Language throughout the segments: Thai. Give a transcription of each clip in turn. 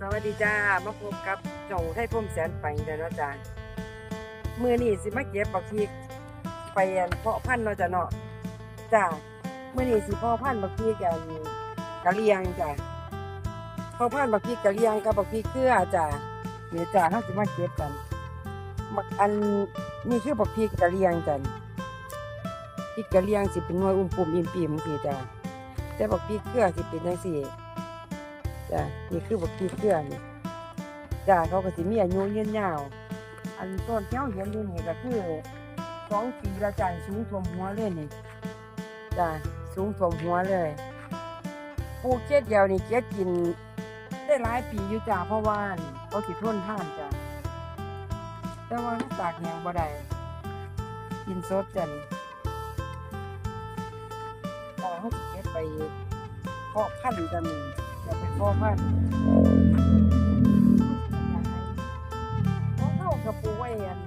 สวัสดีจ้ามาพบกับเจ้าไทยพุ่มแสนไปเด้อเนาะจ้ามือนี่สิมาเก็บบักพีกไปอันเพาะพันธุ์เนาะจ้าเนาะจ้ามือนี่สิเพาะพันธุ์บักพีกันกะเลียงจ้าเพาะพันธุ์บักพีกกะเลียงกับบักพีกเครือจ้าเดี๋ยวจ้าเราสิมาเก็บกันบักอันนี่คือบักพีกกะเลียงกันพีกกะเลียงสิเป็นหน่วยอุ้มปุ่มอิ่มปีมสิจ้าแต่บักพีกเครือสิเป็นจังซี่ จ้ะนี่คือบักพีเกลือนี่จ้ะเขาก็สิมีอายุยืนยาว อันต้นเที่ยวเห็นอยู่นี่ก็คือสองปีละจ้ะสูงท่วมหัวเลยนี่จ้ะสูงท่วมหัวเลยปลูกเจ็ดเดียวนี่เจ็ดกิน ได้หลายปีอยู่จ้ะเพราะว่าเขาสิทนท่านจ้ะแต่ว่าตากแห้งบ่ได้กินสดจ้ะนี่จ้ะเขาสิเก็บไปเพาะพันธุ์จ้ะนี่ จะเป็นพ่อพันธุ์เขากับปลูกไว้อัน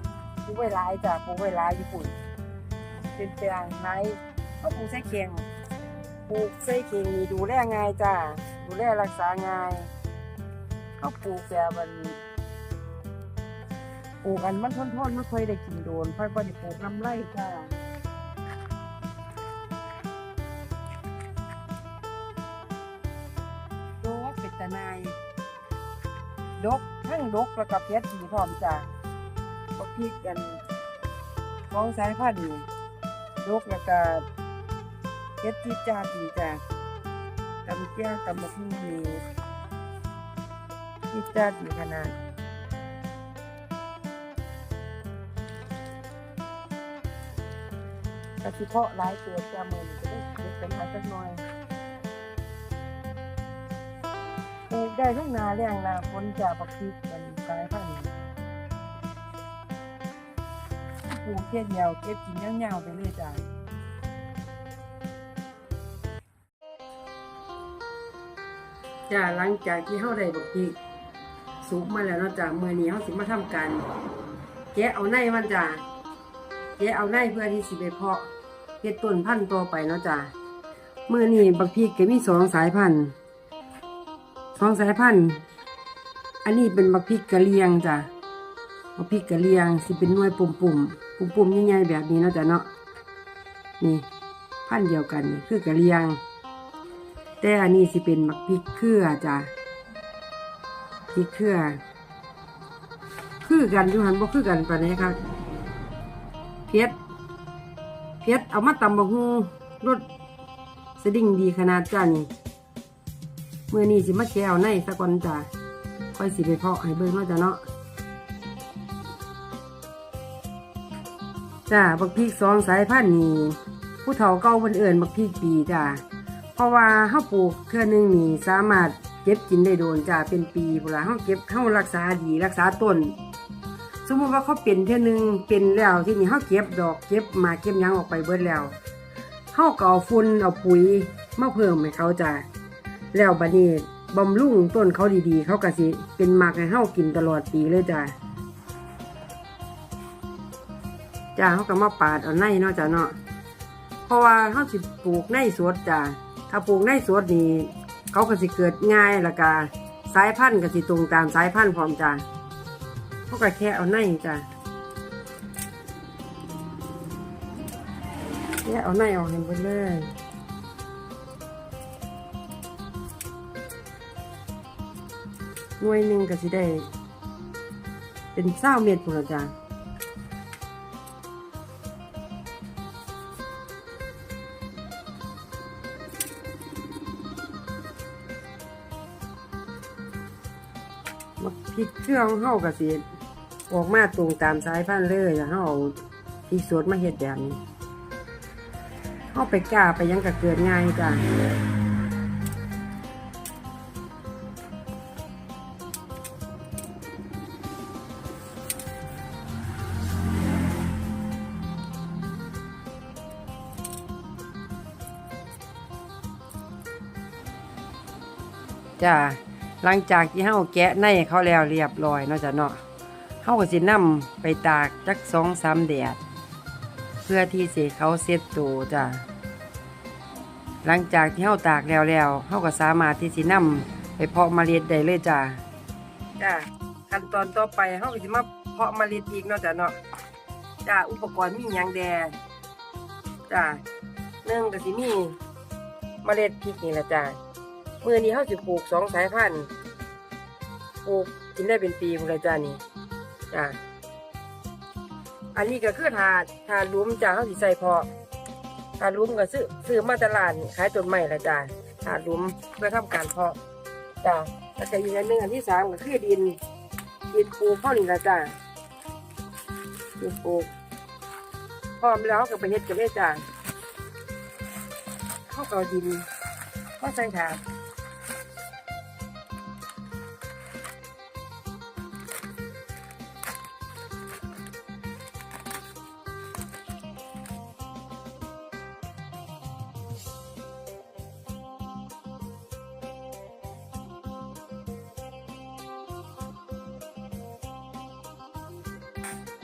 ปูไว้ลายจ้ะปลูกไว้ลายญี่ปุ่น เป็นแปลงไม้เขาปลูกใส่เคียงปลูกใส่เคียงนี่ดูแลง่ายจ้ะดูแลรักษาง่ายเขาปลูกแบบมันปลูกอันมันทนๆไม่ค่อยได้กินโดนค่อยๆได้ปลูกน้ำไร่จ้ะ ดกทั้งดกแล้วก็เพชรดีพร้อมจ้ะบักพริกกันของสายพันธุ์นี่ดกแล้วก็เพชรที่จ้าดีจ้ะตำเจ้าตำบักหุ่งนี่ที่จ้าดีขนาดกระสิเพาะหลายตัวจ้ามือนจะได้เก็บเป็นมาสักหน่อย ปลูกได้ทั้งนาแรงนาฝนจะบักพริกเป็นสายพันธุ์ปลูกแค่เดียวเก็บกินยาวๆไปเลยจ้ะจ้าหลังจากที่เฮาได้บักพริกสุกมาแล้วเนาะจ้ะมื้อนี้เฮาสิมาทำการแกะเอาในมันจ้ะแกะเอาในเพื่อที่สิไปเพาะเฮ็ดต้นพันธุ์ต่อไปเนาะจ้ะมื้อนี้บักพริกก็มีสองสายพันธุ์ สองสายพันธุ์อันนี้เป็นบักพริกกะเหรียงจ้ะบักพริกกะเหรียงสิเป็นหน่วยปุ่มปุ่มปุ่มปุ่มๆใหญ่ๆแบบนี้เนาะจ้ะเนาะนี่พันธุ์เดียวกันนี่คือกะเหรียง แต่อันนี้สิเป็นบักพริกเครือจ้ะพริกเครือคือกันอยู่หันบ่คือกันปานนี้ครับเพชรเพชรเอามาตำบักฮูรสสดิ่งดีขนาดจ้านี่ มื่อนี้สิมาแกวในสักวันจ้ะค่อยสิไปเพาะให้เบิ่งเนาะจ้ะเนาะจ้าบักพริกสองสายพันธุ์นี่ผู้เฒ่าเก่าเพิ่นเอิ้นบักพริกปีจ้ะเพราะว่าเฮาปลูกเทื่อนึงนี่สามารถเก็บกินได้โดนจ้ะเป็นปีพุ่นล่ะเฮาเก็บเฮารักษาดีรักษาต้น สมมุติว่าเขาเป็นเทื่อนึงเป็นแล้วที่นี่เฮาเก็บดอกเก็บมาเก็บยังออกไปเบิดแล้วเฮาก็เอาฝุ่นเอาปุ๋ยมาเพิ่มให้เขาจ้ะ แล้วบัดนี้บำรุงต้นเขาดีๆ เขาก็สิเป็นหมากให้เฮากินตลอดปีเลยจ้ะจ้าเขาก็มาปาดเอาในเนาะจ้ะเนาะเพราะว่าเฮาสิปลูกในสวนจ้ะถ้าปลูกในสวนนี่เขาก็สิเกิดง่ายล้วก็สายพันธุ์ก็สิตรงตามสายพันธุ์พร้อมจ้ะเขาก็แค่เอาในจ้ะแค่เอาในออกให้หมดเลย หน่วยหนึ่งก็สิได้ เป็นเศร้าเม็ดพุ่นละจ้ะมาพริกเครื่องเฮาก็สิออกมาตรงตามสายพันธุ์เลยแล้วเฮาเอาพริกสดมาเฮ็ดแบบนี้เฮาไปกล้าไปยังก็เกิดง่ายจ้ะ จ้าหลังจากที่เฮาแกะในเขาแล้วเรียบร้อยเนาะจ้ะเนาะเฮาก็สินำไปตากจักสองสามแดด เพื่อที่สิเขาเซ็ตตัวจ้ะหลังจากที่เฮาตากแล้วแล้วเฮาก็สามารถที่สินำไปเพาะเมล็ดได้เลยจ้ะจ้าขั้นตอนต่อไปเฮาก็สิมาเพาะเมล็ดอีกเนาะจ้ะเนาะจ้าอุปกรณ์มีหยังแดจ้าหนึ่งก็สิมีเมล็ดพริกนี่แหละจ้า มื้อนี้เฮาสิปลูกสองสายพันธุ์ปลูกกินได้เป็นปีพุ่นละจ้านี่จ้าอันนี้ก็คือถาดถาดหลุมจ้าเฮาสิใส่พาะถาดหลุมก็ซื้อซื้อมาตลาดขายต้นไม้ละจ้าถาดหลุมเพื่อทำการเพาะจ้าแล้วก็อีกอันหนึ่งอันที่สามก็คือดินดินปลูกเข้านี่ละจ้าดินปลูกพร้อมแล้วก็ไปเฮ็ดกันเลยจ้าเข้ากับดินก็ใส่ถาด you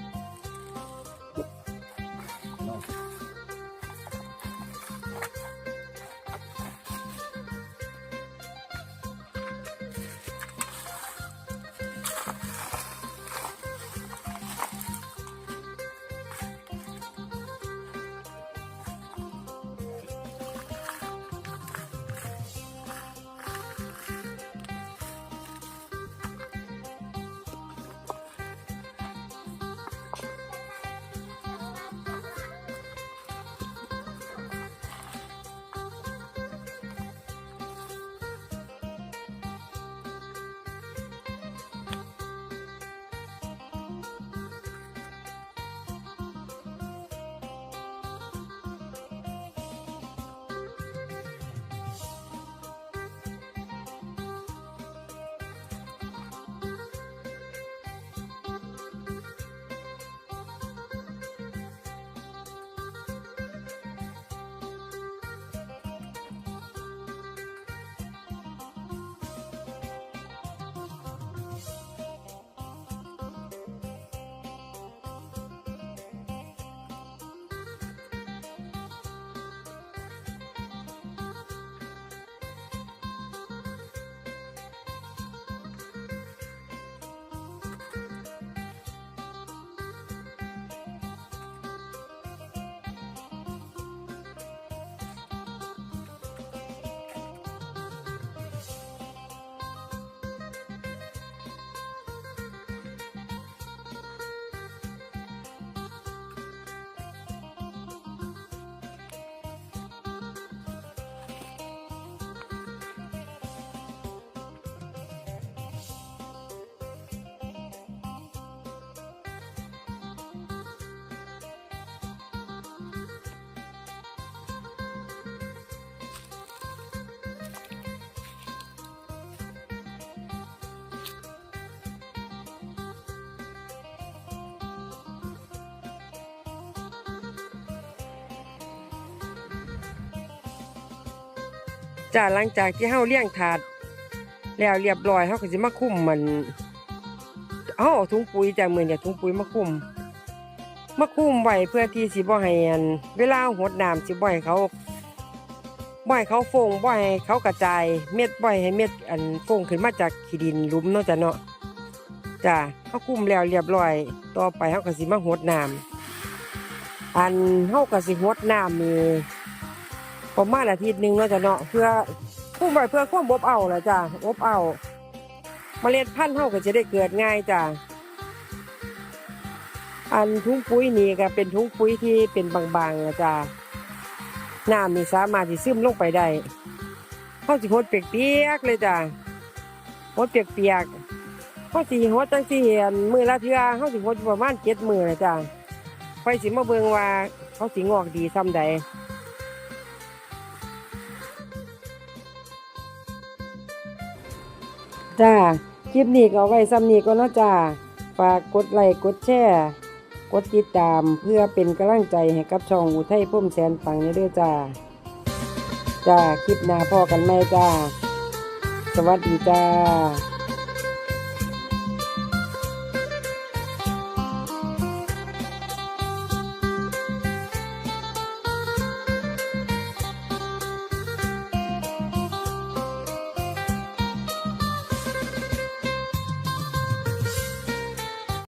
จ้าหลังจากที่เฮาเลี้ยงถาด แล้วเรียบร้อยเฮาก็สิมาคุ้มมันเฮาเอาถุงปุ๋ยจ้ามื้อนี้ถุงปุ๋ยมาคุ้มมาคุ้มไว้เพื่อที่สิบ่ให้อันเวลาหดน้ำสิบ่ให้เขาบ่ให้เขาฟงบ่ให้เขากระจายเม็ดบ่ให้เม็ดอันฟงขึ้นมาจากขี้ดินลุ่มเนาะจ้ะเนาะจ้าเฮาคุ้มแล้วเรียบร้อย ต่อไปเฮาก็สิมาหดน้ำอันเฮาก็สิหดน้ำนี่ ประมาณอาทิตย์หนึ่งเนาะจ้ะเนาะเพื่อพุ่มไว้เพื่อความอบเอาละจ้ะอบเอาเมล็ดพันธุ์เฮาก็จะได้เกิดง่ายจ้ะอันถุงปุ๋ยนี่ก็เป็นถุงปุ๋ยที่เป็นบางๆละจ้ะน้ำนี่สามารถที่ซึมลงไปได้เฮาสิหดเปียกๆเลยจ้ะหดเปียกๆเฮาสิหดจังสิเห็นมือละเทื่อเฮาสิหดประมาณเจ็ดมือละจ้ะไปสิมาเบิ่งว่าเขาสิงอกดีซ้ำใด จ้า คลิปนี้ก็เอาไว้ซ้ำนี้ก็เนาะจ้า ฝากกดไลค์กดแชร์ กดติดตามเพื่อเป็นกำลังใจให้กับช่องอุทัยพุ่มแสนปังนี้ด้วยจ้า จ้า คลิปหน้าพอกันไหมจ้า สวัสดีจ้า